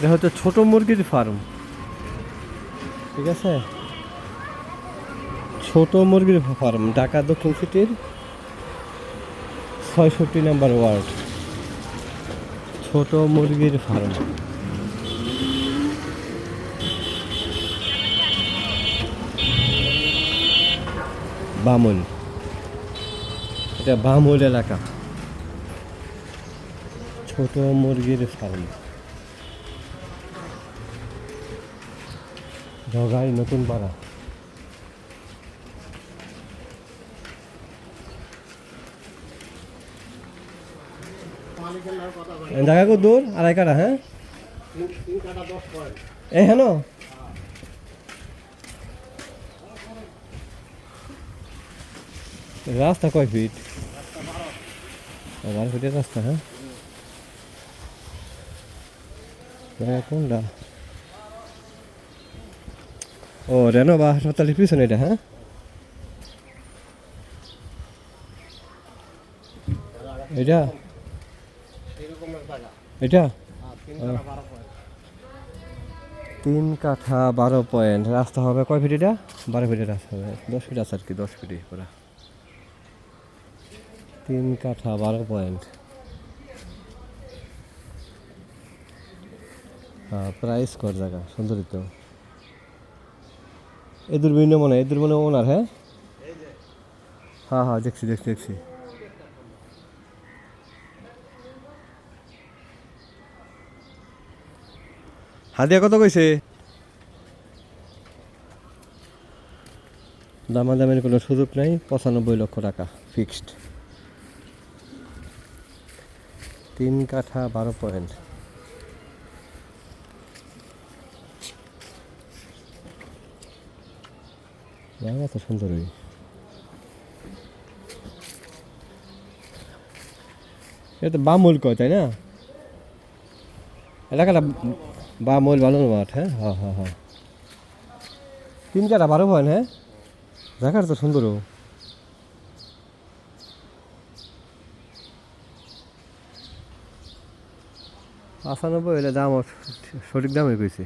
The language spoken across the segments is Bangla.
এটা হচ্ছে ছোট মুরগির ফার্ম। ঠিক আছে? ছোট মুরগির ফার্ম, ঢাকা দক্ষিণ সিটির ছয়ষট্টি নাম্বার ওয়ার্ড। ছোট মুরগির ফার্ম। বামুল এটা বামুল এলাকা। ছোট মুরগির ফার্ম। ঢগাই নতুন পাড়া জায়গা কো দূর, আড়াই কাটা হ্যাঁ? এ হ্যাঁ রাস্তা কয় ফিট? বারো ফিটের রাস্তা হ্যাঁ? জায়গা কোনটা? ও রেনো রেনোভা হাসপাতালের পিছনে এটা হ্যাঁ এটা? এটা? তিন কাঠা বারো পয়েন্ট রাস্তা হবে কয় ফিট এটা? বারো ফিটের রাস্তা হবে। দশ ফিট আছে আর কি, দশ ফিটই পুরা। তিন কাঠা বারো পয়েন্ট প্রাইস কর জায়গা, সুন্দরী তো। এদুর বিভিন্ন মনে হয় হয় ওনার হ্যাঁ? হ্যাঁ হ্যাঁ দেখছি দেখছি দেখছি। হাদিয়া কত কইছে? দামাদামের কোনো সুযোগ নাই, পঁচানব্বই লক্ষ টাকা ফিক্সড তিন কাঠা বারো পয়েন্ট জায়গা তো সুন্দরই এটা বামুল কয় তাই না এলাকাটা বামুল বালুর মাঠ হ্যাঁ হ্যাঁ হ্যাঁ হ্যাঁ তিন কাটা বারো পয়েন্ট হ্যাঁ জায়গাটা তো সুন্দরও আসানব্বই হলে দাম সঠিক দামে কইছে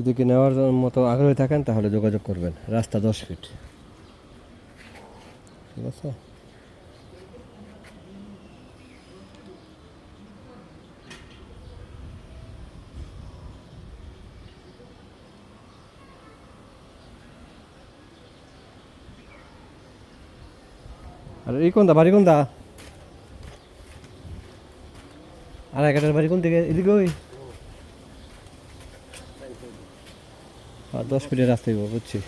যদি কি নেওয়ার মতো আগ্রহী থাকেন, তাহলে যোগাযোগ করবেন। রাস্তা দশ ফিট। ঠিক আছে? আর এই কোনটা? বাড়ি কোনটা? আর একাটার বাড়ি কোন দিকে এদিকে ওই। দশ মিনিটের রাস্তায় বুঝছি?